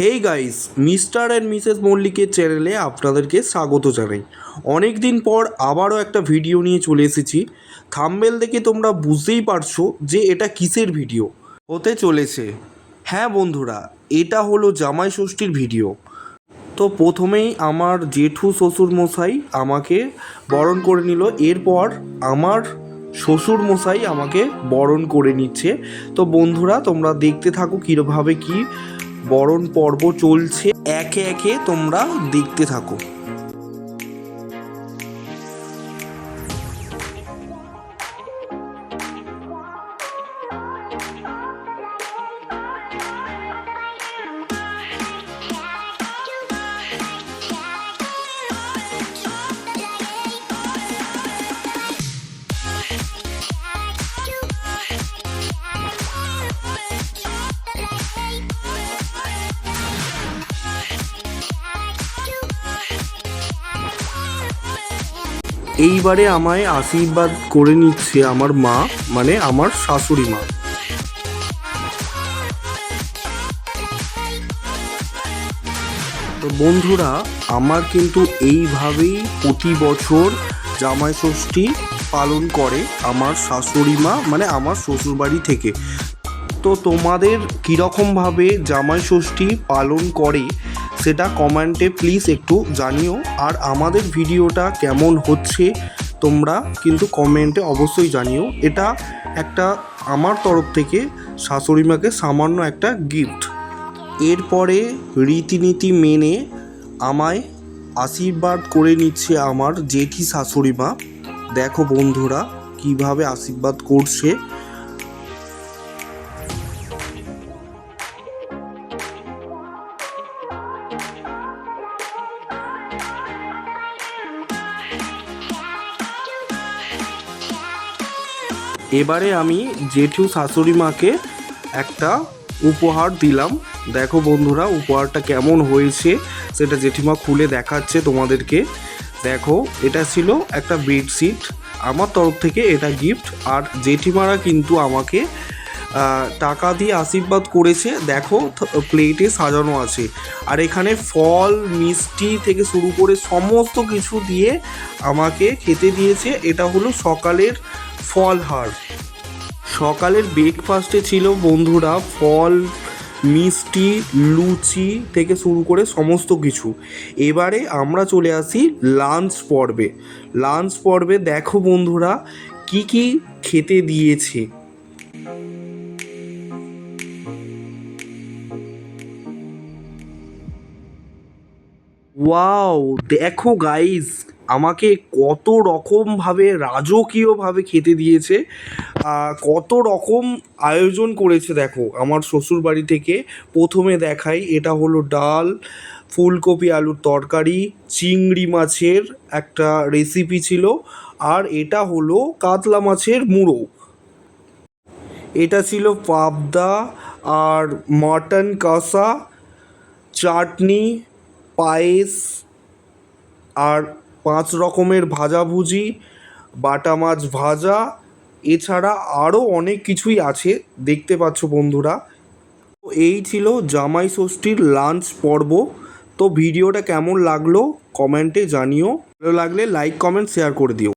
Hey guys Mr and Mrs মল্লিকের চ্যানেলে আপনাদেরকে স্বাগত জানাই। অনেক দিন পর আবারও একটা ভিডিও নিয়ে চলে এসেছি। থাম্বেল দেখে তোমরা বুঝতেই পারছ যে এটা কিসের ভিডিও হতে চলেছে। হ্যাঁ বন্ধুরা, এটা হলো জামাই ষষ্ঠীর ভিডিও তো প্রথমেই আমার জেঠু শ্বশুর মশাই আমাকে বরণ করে নিল। এরপর আমার শ্বশুর মশাই আমাকে বরণ করে নিচ্ছে। তো বন্ধুরা, তোমরা দেখতে থাকো কীভাবে কি বরণ পর্ব চলছে। একে একে তোমরা দেখতে থাকো। এইবারে আমায় আশীর্বাদ করে নিচ্ছে আমার মা মানে আমার শাশুড়ি মা। তো বন্ধুরা, আমার কিন্তু এইভাবেই প্রতি বছর জামাই ষষ্ঠী পালন করে আমার শাশুড়ি মা মানে আমার শ্বশুরবাড়ি থেকে। তো তোমাদের কীরকমভাবে জামাই ষষ্ঠী পালন করে সেটা কমেন্টে প্লিজ একটু জানিও। আর আমাদের ভিডিওটা কেমন হচ্ছে তোমরা কিন্তু কমেন্টে অবশ্যই জানিও। এটা একটা আমার তরফ থেকে শাশুড়ি মাকে সামান্য একটা গিফট এরপরে রীতিনীতি মেনে আমায় আশীর্বাদ করে নিচ্ছে আমার জেঠি শাশুড়ি মা। দেখো বন্ধুরা, কীভাবে আশীর্বাদ করছে। এবারে আমি জেঠু শাশুড়ি মাকে একটা উপহার দিলাম। দেখো বন্ধুরা, উপহারটা কেমন হয়েছে সেটা জেঠিমা খুলে দেখাচ্ছে তোমাদেরকে। দেখো, এটা ছিল একটা বেডশিট আমার তরফ থেকে এটা গিফট আর জেঠিমারা কিন্তু আমাকে টাকা দিয়ে আশীর্বাদ করেছে। দেখো প্লেটে সাজানো আছে। আর এখানে ফল, মিষ্টি থেকে শুরু করে সমস্ত কিছু দিয়ে আমাকে খেতে দিয়েছে। এটা হলো সকালের ফলহার সকালের ব্রেকফাস্টে ছিল বন্ধুরা ফল, মিষ্টি, লুচি থেকে শুরু করে সমস্ত কিছু। এবারে আমরা চলে আসি লাঞ্চ পর্বে। লাঞ্চ পর্বে দেখো বন্ধুরা কি কি খেতে দিয়েছে। ওয়াও, দেখো গাইস আমাকে কত রকমভাবে রাজকীয়ভাবে খেতে দিয়েছে কত রকম আয়োজন করেছে দেখো, আমার শ্বশুর বাড়ি থেকে প্রথমে দেখাই, এটা হলো ডাল, ফুলকপি আলুর তরকারি, চিংড়ি মাছের একটা রেসিপি ছিল, আর এটা হলো কাতলা মাছের মুড়ো। এটা ছিল পাবদা আর মটন কষা, চাটনি, পায়েস, আর পাঁচ রকমের ভাজাভুজি বাটা মাছ ভাজা, এছাড়া আরও অনেক কিছুই আছে, দেখতে পাচ্ছ বন্ধুরা। এই ছিল জামাই ষষ্ঠীর লাঞ্চ পর্ব। তো ভিডিওটা কেমন লাগল কমেন্টে জানিও। ভালো লাগলে লাইক কমেন্ট শেয়ার করে দিও।